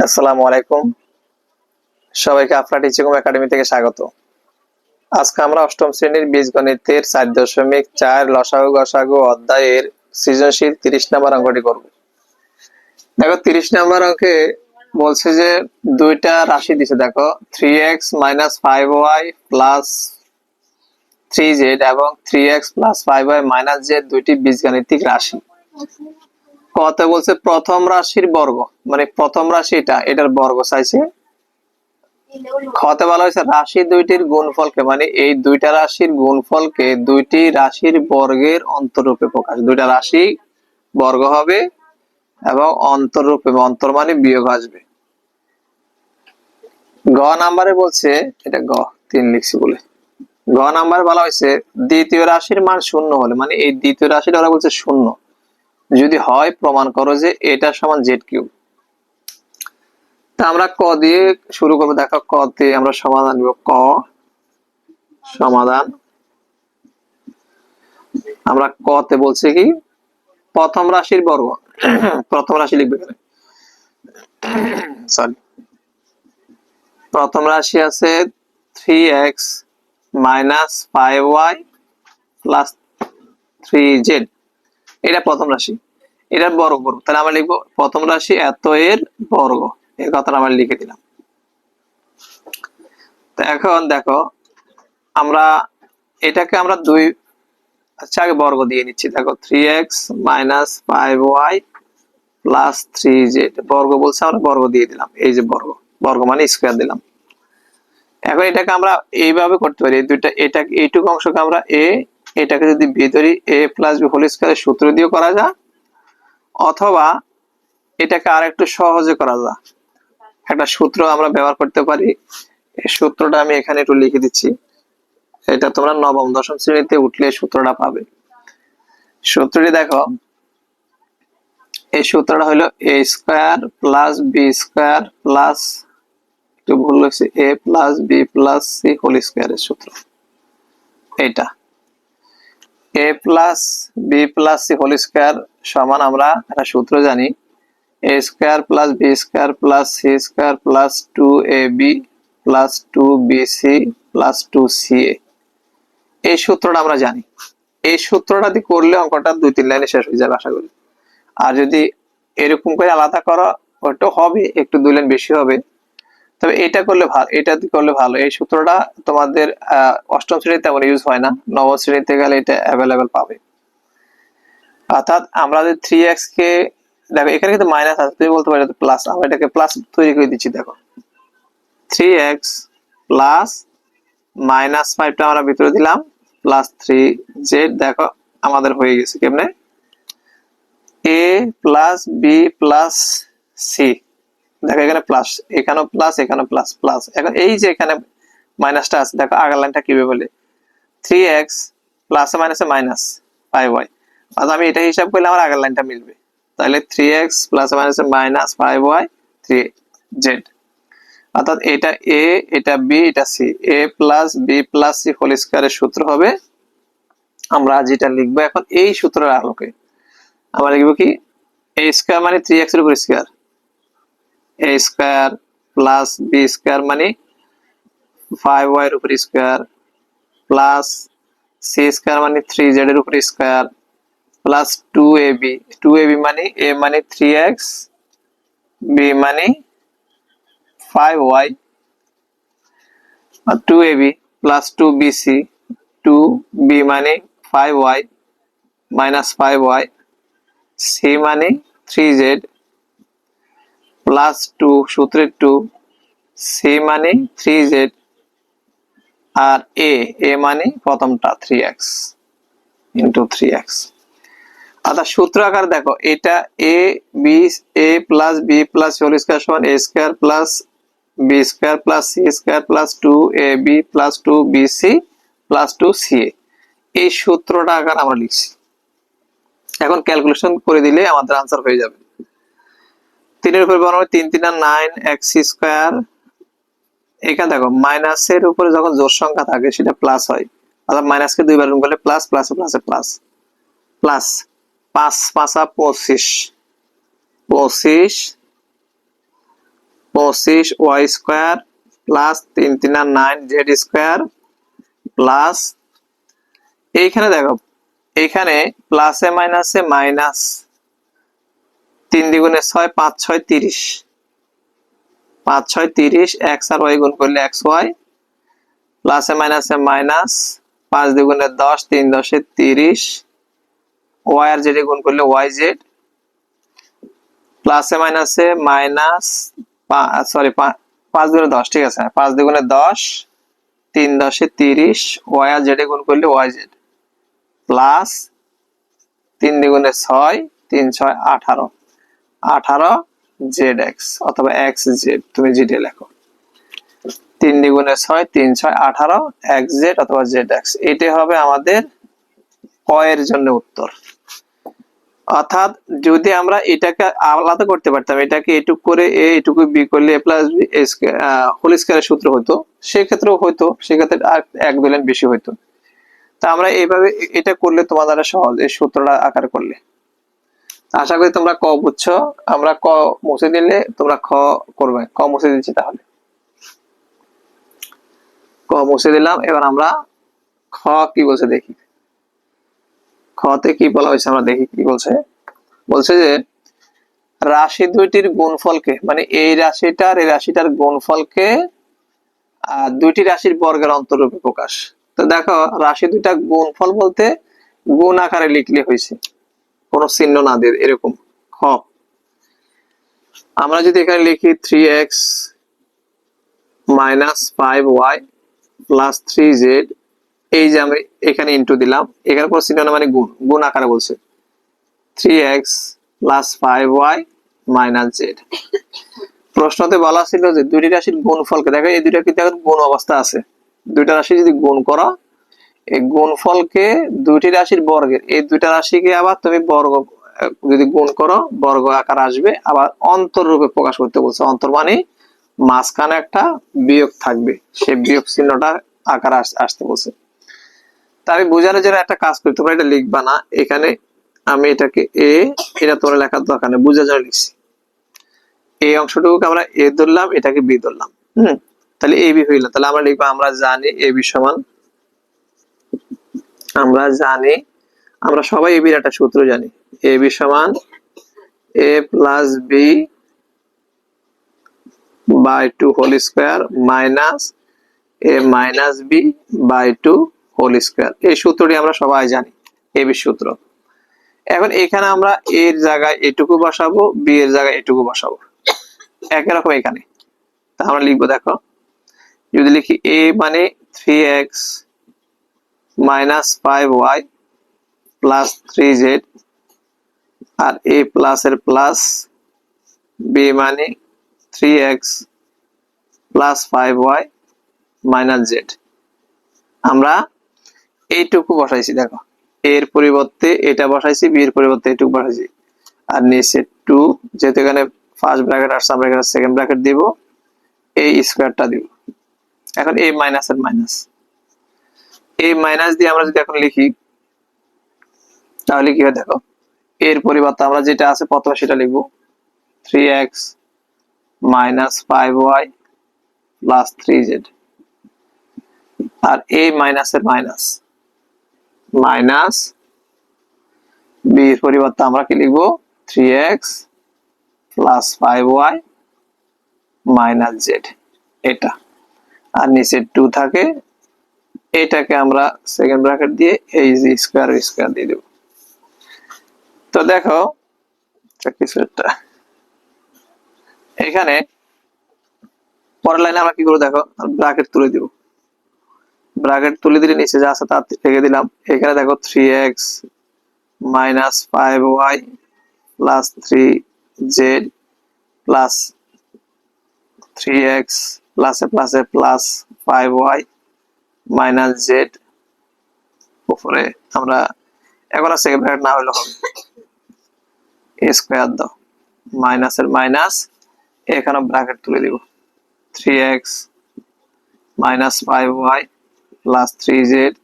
আসসালামু আলাইকুম। সবাইকে আফরা টিচিং একাডেমি থেকে স্বাগত। আজকে আমরা অষ্টম শ্রেণির বীজগণিতের চার দশমিক চার লসাগু গসাগু অধ্যায়ের সৃজনশীল তিরিশ নম্বর অঙ্কটি করব। দেখো, তিরিশ নম্বর অঙ্কে বলছে যে দুইটা রাশি দিছে। দেখো three x minus five y plus three z এবং three x plus five y minus z দুইটি বীজগাণিতিক রাশি। কত বলছে প্রথম রাশির বর্গ। মানে প্রথম রাশি এটা এটার বর্গ চাইছে। খতে বলা হয়েছে, রাশি দুইটির গুণফলকে মানে এই দুইটা রাশির গুণফলকে দুইটি রাশির বর্গের অন্তরূপে প্রকাশ। দুইটা রাশি বর্গ হবে এবং অন্তরূপে, অন্তর মানে বিয়োগ আসবে। গ নাম্বারে বলছে, এটা গ, তিন লিখছি বলে। গ নাম্বারে বলা হয়েছে, দ্বিতীয় রাশির মান শূন্য হলে মানে এই দ্বিতীয় রাশিটা ওরা বলছে শূন্য। যদি হয়, প্রমাণ করো যে এটা সমান জেড কিউব। তা আমরা ক দিয়ে শুরু করব। দেখো, ক দিয়ে আমরা সমাধান নিব ক। সমাধান। আমরা ক তে বলছি কি? প্রথম রাশির বর্গ। প্রথম রাশি লিখবে সরি প্রথম রাশি আছে three x minus five y plus three z এটা প্রথম রাশি। এটার বর্গ করব। তাহলে আমরা লিখব, প্রথম রাশি এত এর বর্গ। এই কথাটা আমরা লিখে দিলাম। তো এখন দেখো, আমরা এটাকে আমরা দুই আচ্ছা আগে বর্গ দিয়ে নিচ্ছি। দেখো three x minus five y plus three z বর্গ বলছে, আমরা বর্গ দিয়ে দিলাম। এই যে বর্গ। বর্গ মানে স্কোয়ার দিলাম। এখন এটাকে আমরা এইভাবে করতে পারি। দুইটা, এটা, এইটুকু অংশকে আমরা এ এটাকে যদি ধরি এ প্লাস বি হোল স্কোয়ারের সূত্র দিয়ে করা যায়, অথবা এটাকে আর একটু সহজে করা যায়। একটা সূত্র আমরা ব্যবহার করতে পারি। এই সূত্রটা আমি এখানে একটু লিখে দিচ্ছি। এটা তোমরা নবম, দশম শ্রেণীতে উঠলে সূত্রটা পাবে। সূত্রটি দেখো। এই সূত্রটা হলো a square plus b square plus একটু ভুল লিখছি a plus b plus c whole স্কোয়ারের সূত্র। এটা a plus b plus c whole square সমান আমরা একটা সূত্র জানি। A square plus b square plus c square plus two a b plus two b c plus two c a এই সূত্রটা আমরা জানি। এই সূত্রটা দিয়ে করলে অঙ্কটা দুই তিন লাইনে শেষ হয়ে যাবে আশা করি। আর যদি এরকম করে আলাদা করো, ওটা হবে, একটু দুই লাইন বেশি হবে। তবে এটা করলে ভালো এটা করলে ভালো। এই সূত্রটা তোমাদের অষ্টম শ্রেণীতে তেমন ইউজ হয় না। নবম শ্রেণীতে গেলে এটা অ্যাভেলেবেল পাবে। অর্থাৎ আমরা যদি থ্রি এক্স কে, দেখো, এখানে কিন্তু মাইনাস আছে। তুমি বলতে পারো প্লাস আমরা এটাকে প্লাস তৈরি করে দিচ্ছি, দেখো। থ্রি এক্স প্লাস মাইনাস ফাইভটা আমরা ভিতরে দিলাম। প্লাস থ্রি জেড দেখো, আমাদের হয়ে গেছে কেমনে? A plus b plus c দেখো এখানে প্লাস এখানেও প্লাস এখানে প্লাস প্লাস এখন এই যে এখানে মাইনাসটা আছে, দেখো আগের লাইনটা কীভাবে বলে? থ্রি এক্স প্লাস মাইনাসে মাইনাস ফাইভ ওয়াই আচ্ছা আমি এটা হিসাব করলে আমার আগের লাইনটা মিলবে। তাহলে থ্রি এক্স প্লাস মাইনাসে minus five y three z অর্থাৎ এটা এ এটা বি এটা c a plus b plus c whole স্কোয়ারের সূত্র হবে, আমরা যেটা লিখব এখন এই সূত্রের আলোকে। আমরা লিখব কি? এ স্কোয়ার মানে থ্রি এক্সের উপর square a square plus b square মানে ফাইভ ওয়াই এর উপর স্কোয়ার প্লাস সি স্কোয়ার মানে থ্রি জেড এর উপর square plus two a b two a b মানে এ মানে থ্রি এক্স বি মানে five y R two a b plus two b c two b মানে five y minus five y c মানে three Z plus two সূত্রের two c মানে three Z আর A এ মানে প্রথমটা three x into three x অর্থাৎ সূত্র আকার দেখো, এটা a b a plus b plus whole square সমান a square plus b square plus c square plus two a b plus two b c plus two c a এই সূত্রটা আকার আমরা লিখছি। এখন ক্যালকুলেশন করে দিলে আমাদের আনসার হয়ে যাবে। তিনের উপর বর্ণ তিন তিন আর নাইন এক্স স্কোয়ার এখানে দেখো মাইনাসের উপরে যখন জোর সংখ্যা থাকে, সেটা প্লাস হয়। অর্থাৎ মাইনাসকে দুইবার গুণ করলে plus plus plus plus plus পাঁচ, পাঁচা পঁচিশ। পঁচিশ পঁচিশ ওয়াই স্কোয়ার প্লাস তিন তিন আর নাইন জেড স্কোয়ার প্লাস এইখানে দেখো এইখানে প্লাসে মাইনাসে মাইনাস তিন দ্বিগুণে ছয়, পাঁচ ছয় তিরিশ। পাঁচ ছয় তিরিশ, এক্স আর ওয়াই গুণ করলে এক্স ওয়াই, প্লাসে মাইনাসে মাইনাস, পাঁচ দ্বিগুণে দশ, তিন দশে তিরিশ। ওয়াই আর জেডে গুণ করলে ওয়াই জেড, প্লাসে মাইনাসে মাইনাস সরি পাঁচ দুগুণে দশ, ঠিক আছে? পাঁচ দুগুণে দশ, তিন দশে তিরিশ, ওয়াই আর জেডে গুণ করলে ওয়াই জেড, প্লাস তিন দ্বিগুণে ছয়, তিন ছয় আঠারো। আঠারো জেড এক্স অথবা এক্স জেড, তুমি জিডে লেখো। তিন দ্বিগুণে ছয়, তিন ছয়, আঠারো, এক্স জেড অথবা জেড এক্স। এটাই হবে আমাদের ক এর জন্য উত্তর। অর্থাৎ যদি আমরা এটাকে আলাদা করতে পারতাম, এটাকে এটুক করে এ, এটুকু বি করলে প্লাস বি হোল স্কয়ারের সূত্র হতো সেক্ষেত্রেও হয়তো সেক্ষেত্রে এক দু লাইন বেশি হইতো। তা আমরা এইভাবে এটা করলে তোমাদের সহজ এই সূত্রটা আকার করলে। আশা করি তোমরা ক বুঝছ। আমরা ক মুছে দিলে তোমরা খ করবে। ক মুছে দিচ্ছি তাহলে। ক মুছে দিলাম। এবার আমরা খ কি বলছে দেখি। খতে কি বলা হয়েছে আমরা দেখি কি বলছে। বলছে যে, রাশি দুইটির গুণফলকে মানে এই রাশিটার এই রাশিটার গুণফলকে দুইটি রাশির বর্গের অন্তরূপে প্রকাশ। তো দেখো, রাশি দুইটা গুণফল বলতে গুণ আকারে লিখলে হয়েছে। কোনো চিহ্ন না দিয়ে, এরকম। খ। আমরা যদি এখানে লিখি three x minus five y plus three z এই যে আমি এখানে ইন্টু দিলাম, এখানে কোনো চিহ্ন না মানে গুণ গুণ আকারে বলছে। Three x plus five y minus z প্রশ্নতে বলা ছিল যে দুইটি রাশির গুণফলকে, দেখো এই দুইটা কিন্তু এখন গুণ অবস্থা আছে। দুইটা রাশি যদি গুণ করো এই গুণফলকে দুইটি রাশির বর্গের, এই দুইটা রাশিকে আবার তুমি বর্গ, যদি গুণ করো, বর্গ আকার আসবে, আবার অন্তর রূপে প্রকাশ করতে বলছে। অন্তর মানে মাঝখানে একটা বিয়োগ থাকবে, সেই বিয়োগ চিহ্নটা আকার আসতে বলছে। তা আমি বোঝানোর জন্য একটা কাজ করি, তোমরা এটা লিখবা না। এখানে আমি এটাকে এ, এটা তোমরা লেখার দরকার নেই, বোঝার জন্য লিখছি। এই অংশটুকুকে আমরা এ ধরলাম, এটাকে বি ধরলাম। হম, তাহলে এ বি হইল। তাহলে আমরা লিখব, আমরা জানি এ বি সমান আমরা জানি, আমরা সবাই এ বির একটা সূত্র জানি। এ বি সমান a plus b by two whole square minus a minus b by two whole square এই সূত্রটি আমরা সবাই জানি এ বি সূত্র। এখন এখানে আমরা এর জায়গায় এটুকু বসাবো বি এর জায়গায় এটুকু বসাবো। একই রকম এখানে। তা আমরা লিখব, দেখো, যদি লিখি এ মানে three x minus five y plus three z R a plus এর প্লাস বি মানে three x plus five y minus z আমরা এইটুকু বসাইছি, দেখো। এর পরিবর্তে এটা বসাইছি বি এর পরিবর্তে এইটুকু বসাইছি। আর নিচে টু যেহেতু এখানে ফার্স্ট ব্র্যাকেট আসছে, আমরা এখানে সেকেন্ড ব্র্যাকেট দিব এই স্কোয়ারটা দিব। এখন এই মাইনাস এর মাইনাস এই মাইনাস দিয়ে আমরা যদি এখন লিখি, তাহলে কি হয় দেখো, এর পরিবর্তে আমরা যেটা আছে প্রথমে সেটা লিখব। Three x minus five y plus three z আর এই মাইনাসের মাইনাস মাইনাস বি এর পরিবর্তে আমরা কি লিখব? Three x plus five y minus z এটা। আর নিচে টু থাকে এটাকে আমরা সেকেন্ড ব্র্যাকেট দিয়ে এই যে স্কোয়ার স্কোয়ার দিয়ে দেব। তো দেখো কিছু একটা। এখানে পরের লাইনে আমরা কি করব দেখো ব্র্যাকেট তুলে দিব। ব্র্যাকেট তুলে দিলে নিচে যা আছে তার রেখে দিলাম। এখানে দেখো three x minus five y plus three z plus three x প্লাসে প্লাসে plus five y minus z উপরে আমরা এখন সেকেন্ড ব্র্যাকেট না হইলে হবে। এ স্কোয়ার দাও। মাইনাসের মাইনাস এখানে ব্র্যাকেট তুলে দিব। Three x minus five y plus three z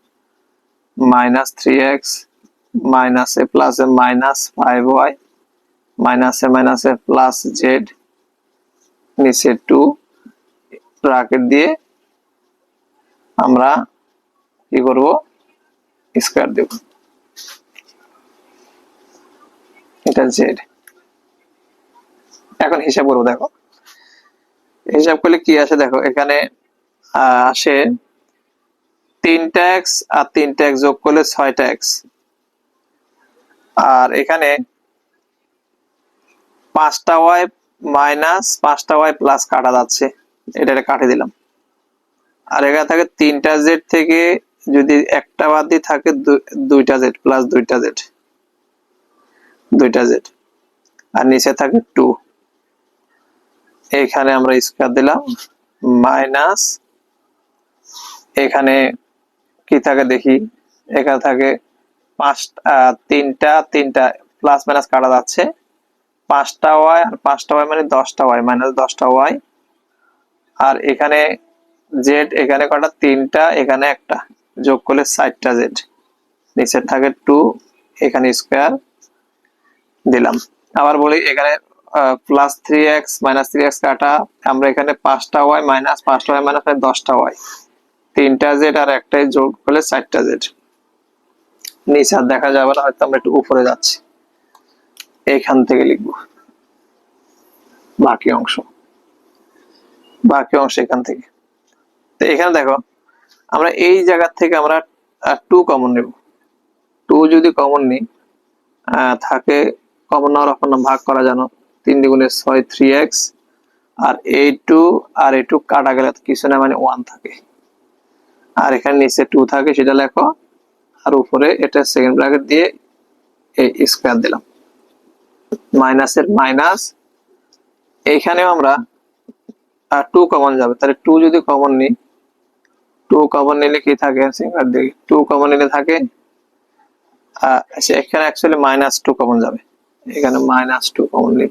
minus three x মাইনাসে প্লাসে মাইনাস ফাইভ ওয়াই মাইনাসে মাইনাসে প্লাস জেড নিচে টু ব্রাকেট দিয়ে আমরা কি করব? স্কোয়ার দেব। এটা জেড এখন হিসাব করব, দেখো। হিসাব করলে কি আসে? দেখো, এখানে আসে তিন ট্যাক্স আর তিন ট্যাক্স যোগ করলে ছয় ট্যাক্স আর এখানে পাঁচটা ওয়াই মাইনাস পাঁচটা ওয়াই প্লাস কাটা যাচ্ছে। এটা কাটে দিলাম। আর এখানে থাকে তিনটা জেড থেকে যদি একটা বাদ দিয়ে থাকে দুইটা জেড প্লাস দুইটা জেড দুইটা জেড আর নিচে থাকে টু এখানে আমরা স্কোয়ার দিলাম মাইনাস এখানে কি থাকে দেখি? এখানে থাকে পাঁচ আহ, তিনটা তিনটা প্লাস মাইনাস কাটা যাচ্ছে। পাঁচটা ওয়াই আর পাঁচটা ওয়াই মানে দশটা ওয়াই মাইনাস দশটা ওয়াই আর এখানে জেড এখানে কটা? তিনটা, এখানে একটা। যোগ করলে চারটা জেড নিচে থাকে টু এখানে স্কোয়ার দিলাম। আবার বলি এখানে plus three x minus three x কাটা। আমরা এখানে পাঁচটা ওয়াই মাইনাস পাঁচটা ওয়াই মাইনাস দশটা ওয়াই তিনটা জেড আর একটাই যোগ করলে চারটা জেড নিচে আর দেখা যাবে না, হয়তো আমরা একটু উপরে যাচ্ছি। এইখান থেকে লিখব। বাকি অংশ। বাকি অংশ এখান থেকে। তো এখানে দেখো, আমরা এই জায়গা থেকে আমরা টু কমন নেব। টু যদি কমন নিই থাকে কমন নেওয়ার অপর ভাগ করা, জানো? তিন দ্বিগুণে ছয় থ্রি এক্স আর এই টু আর এই টু কাটা গেলে কিছু না মানে ওয়ান থাকে। আর এখানে নিচে টু থাকে, সেটা লেখো, আর উপরে এটা সেকেন্ড ব্র্যাকেট দিয়ে এই স্কোয়ার দিলাম। মাইনাসের মাইনাস এইখানেও আমরা টু কমন যাবে। তাহলে টু যদি কমন নিই টু কমন নিলে কি থাকে? সিঙ্গার দেখি টু কমন নিলে থাকে এখানে অ্যাকচুয়ালি মাইনাস টু কমন যাবে। এখানে মাইনাস টু কমন নিই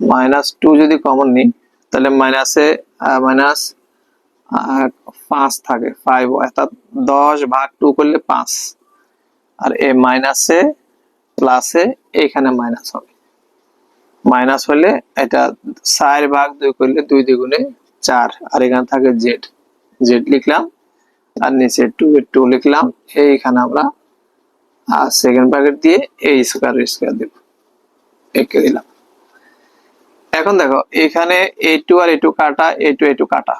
মাইনাস টু যদি কমন নিই, তাহলে মাইনাসে মাইনাস পাঁচ থাকে ফাইভ অর্থাৎ দশ ভাগ টু করলে পাঁচ। আর এ মাইনাসে প্লাসে এখানে মাইনাস হবে। মাইনাস হলে এটা চার ভাগ দুই করলে দুই দ্বিগুণে চার। আর এখানে থাকে জেড জেড লিখলাম, আর নিচে টু টু লিখলাম, এইখানে আমরা আর সেকেন্ড ব্র্যাকেট দিয়ে এই স্কোয়ার স্কোয়ার দেব। একে দিলাম। এখন দেখো, এখানে এ টু আর এ টু কাটা এ টু এ টু কাটা।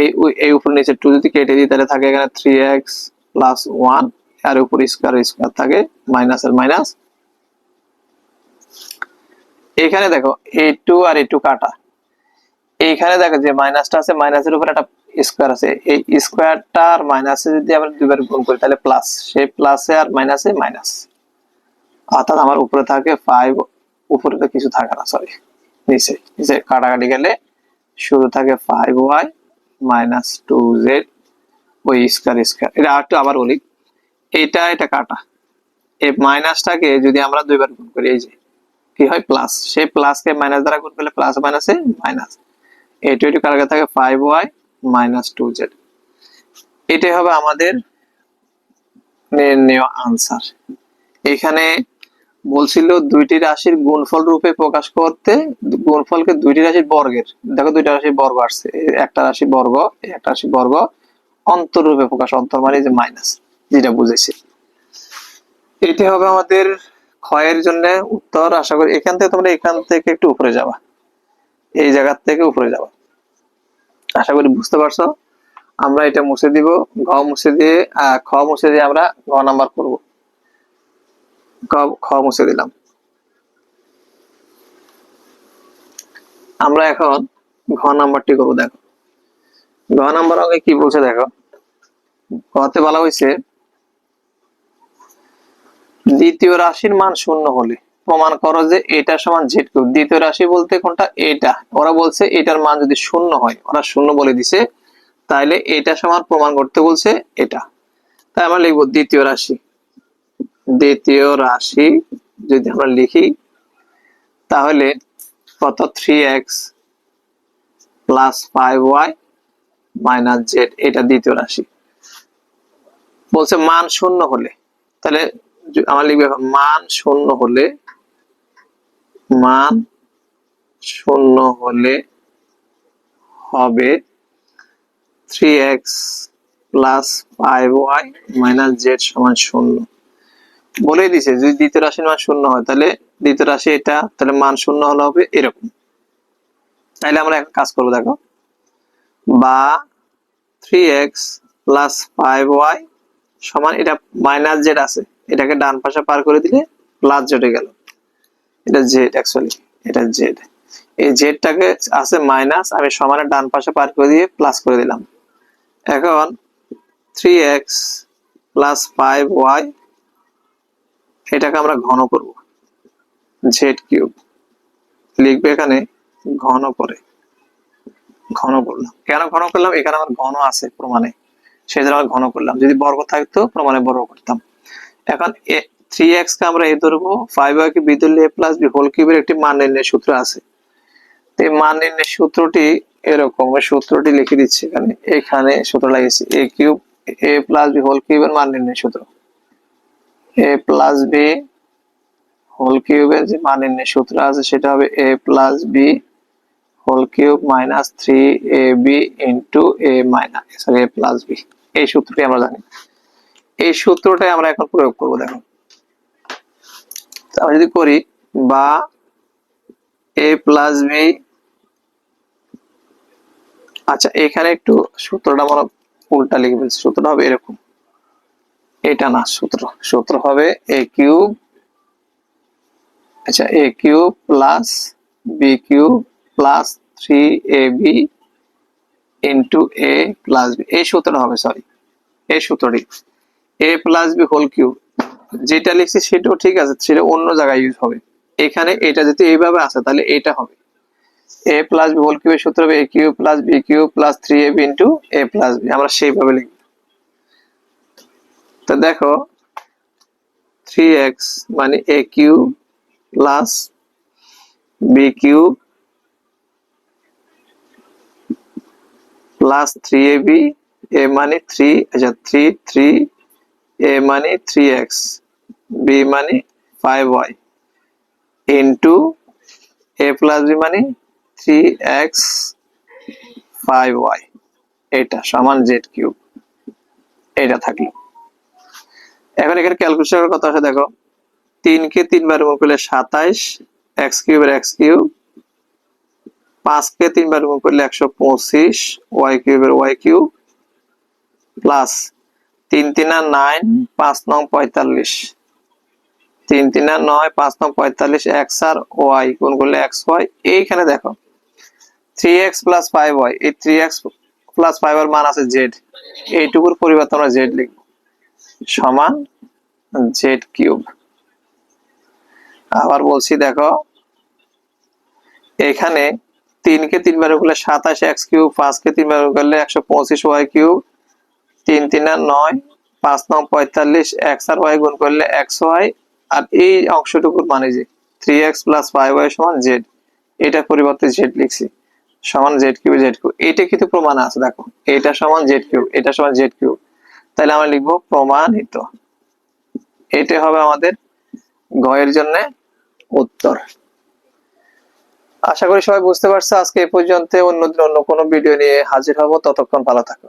এই এই উপর নিচে টু যদি কেটে দিই, তাহলে থাকে এখানে থ্রি এক্স প্লাস ওয়ান আর উপর স্কোয়ার স্কোয়ার থাকে মাইনাস আর মাইনাস এখানে দেখো এ টু আর এ টু কাটা। এইখানে দেখো যে মাইনাসটা আছে মাইনাসের উপর একটা স্কোয়ার আছে। এই স্কোয়ারটা আর মাইনাসে যদি আমরা দুইবার গুণ করি, তাহলে প্লাস সেই প্লাসে আর মাইনাসে মাইনাস অর্থাৎ আমার উপরে থাকে ফাইভ উপরে তো কিছু থাকে না সরি নিচে নিচে কাটাকাটি গেলে শুরু থাকে five y minus two z ওই স্কোয়ার স্কোয়ার এটা একটু আবার বলি। এটা এটা কাটা। এই মাইনাসটাকে যদি আমরা দুইবার গুণ করি, এই যে, কি হয়? প্লাস সেই প্লাসকে মাইনাস দ্বারা গুণ করলে প্লাস মাইনাসে মাইনাস এই টু এটু কালকে থাকে five y minus two z এটাই হবে আমাদের নেওয়া আনসার এখানে বলছিল দুইটি রাশির গুণফল রূপে প্রকাশ করতে গুণফলকে দুইটি রাশির বর্গের, দেখো দুইটা রাশির বর্গ আসছে, একটা রাশি বর্গ একটা রাশি বর্গ, অন্তর রূপে প্রকাশ, অন্তর মানে যে মাইনাস যেটা বুঝেছি। এটি হবে আমাদের ক্ষয়ের জন্য উত্তর, আশা করি এখান থেকে তোমরা এখান থেকে একটু উপরে যাবা। এই জায়গা থেকে উপরে যাবা। আশা করি বুঝতে পারছ। আমরা এটা মুছে দিব, ঘ মুছে দিয়ে খ মুছে দিয়ে আমরা ঘ নাম্বার করব। খ মুছে দিলাম। আমরা এখন ঘ নাম্বারটি করব, দেখো। ঘ নাম্বার আগে কি বলছে, দেখো। ঘতে বলা হয়েছে, দ্বিতীয় রাশির মান শূন্য হলে প্রমাণ করো যে এটা সমান জেড কিউব দ্বিতীয় রাশি বলতে কোনটা? এটা। ওরা বলছে এটার মান যদি শূন্য হয়, ওরা শূন্য বলে দিছে তাহলে এটা সমান প্রমাণ করতে বলছে এটা। তাই আমরা লিখব দ্বিতীয় রাশি। দ্বিতীয় রাশি যদি আমরা লিখি, তাহলে কত? Three x plus five y minus z এটা দ্বিতীয় রাশি। বলছে মান শূন্য হলে, তাহলে আমার লিখব মান শূন্য হলে মান শূন্য হলে হবে three x plus five y minus z সমান শূন্য। বলে দিছে, যদি দ্বিতীয় রাশির মান শূন্য হয়, তাহলে দ্বিতীয় রাশি এটা, তাহলে মান শূন্য হলে হবে এরকম। তাহলে আমরা এখন কাজ করব, দেখো। বা three x plus five y সমান, এটা মাইনাস জেড আছে। এটাকে ডান পাশে পার করে দিলে প্লাস জেডে গেল। এটা জেড অ্যাকচুয়ালি এটা জেড এই জেডটাকে আছে মাইনাস আমি সমানের ডান পাশে পার করে দিয়ে প্লাস করে দিলাম। এখন three x plus five y এটাকে আমরা ঘন করব। জেড কিউব লিখবে এখানে ঘন করে। ঘন করলাম। কেন ঘন করলাম? এখানে আমার ঘন আছে প্রমাণে। সেই জন্য ঘন করলাম। যদি বর্গ থাকতো, প্রমাণে বর্গ করতাম। এখন থ্রি কে আমরা এ ধরবো ফাইভ কে বি ধরলে এ প্লাস বি হোল কিউবের একটি মান নির্ণয়ের সূত্র আছে। তো এই মান নির্ণয়ের সূত্রটি এরকম সূত্রটি লিখে দিচ্ছি এখানে। এখানে সূত্র লাগিয়েছি a cube a plus b whole কিউবের মান নির্ণয়ের সূত্র। এ প্লাস বি হোল কিউবের যে মান নির্ণয়ের সূত্র আছে, সেটা হবে a plus b whole cube minus three a b into a minus sorry a plus b এই সূত্রটি আমরা জানি। এই সূত্রটাই আমরা এখন প্রয়োগ করব দেখো আমরা যদি করি বা এ প্লাস বি আচ্ছা এখানে একটু সূত্রটা আমরা উল্টা লিখে ফেলছি সূত্রটা হবে এরকম। এটা না, সূত্র সূত্র হবে এ কিউব আচ্ছা a cube plus b cube plus three a b into a plus b এই সূত্রটা হবে সরি এই সূত্রটি। A plus b whole cube যেটা লিখছি সেটাও ঠিক আছে, সেটা অন্য জায়গায় ইউজ হবে। এখানে এটা যদি এইভাবে আসে, তাহলে এটা হবে। এ প্লাস বি হোল কিউবের সূত্র হবে a cube plus b cube plus three a b into a plus b আমরা সেইভাবে লিখব। তো দেখো থ্রি এক্স মানে a cube plus b cube plus three a b a মানে থ্রি আচ্ছা থ্রি থ্রি এ মানে থ্রি এক্স বি মানে five y into a plus b মানে থ্রি এক্স ফাইভ ওয়াই এটা সমান জেড কিউব এটা থাকল। এখন এখানে ক্যালকুলেশনের কথা আছে, দেখো। তিনকে তিনবার গুণ করলে সাতাইশ এক্স কিউবের এক্স কিউব পাঁচকে তিনবার গুণ করলে একশো পঁচিশ ওয়াই কিউবের ওয়াই কিউব প্লাস তিন তিনা নাইন পাঁচ নং পঁয়তাল্লিশ। তিন তিনা নয়, পাঁচ নং পঁয়তাল্লিশ এক্স আর ওয়াই গুণ করলে এক্স ওয়াই এইখানে দেখো। Three x plus five y এই থ্রি এক্স প্লাস ফাইভ এর মান আছে জেড এইটুকুর পরিবর্তে আমরা জেড লিখব। সমান জেড কিউব আবার বলছি দেখো, এখানে তিনকে তিনবার করলে সাতাশ এক্স কিউব পাঁচকে তিনবার করলে একশো পঁচিশ ওয়াই কিউব তিন তিন আর নয়, পাঁচ নং পঁয়তাল্লিশ এক্স আর ওয়াই গুণ করলে এক্স ওয়াই আর এই অংশটুকুর মানে যে three x plus five y সমান জেড এটা পরিবর্তে জেড লিখছি। সমান জেড কিউব জেড কিউব এটা কিন্তু প্রমাণ আছে, দেখো। এটা সমান জেড কিউব এটা সমান জেড কিউব তাহলে আমরা লিখব প্রমাণিত। এটা হবে আমাদের গয়ের জন্য উত্তর। আশা করি সবাই বুঝতে পারছ। আজকে এই পর্যন্ত। অন্যদিন অন্য কোনো ভিডিও নিয়ে হাজির হব। ততক্ষণ ভালো থাকো।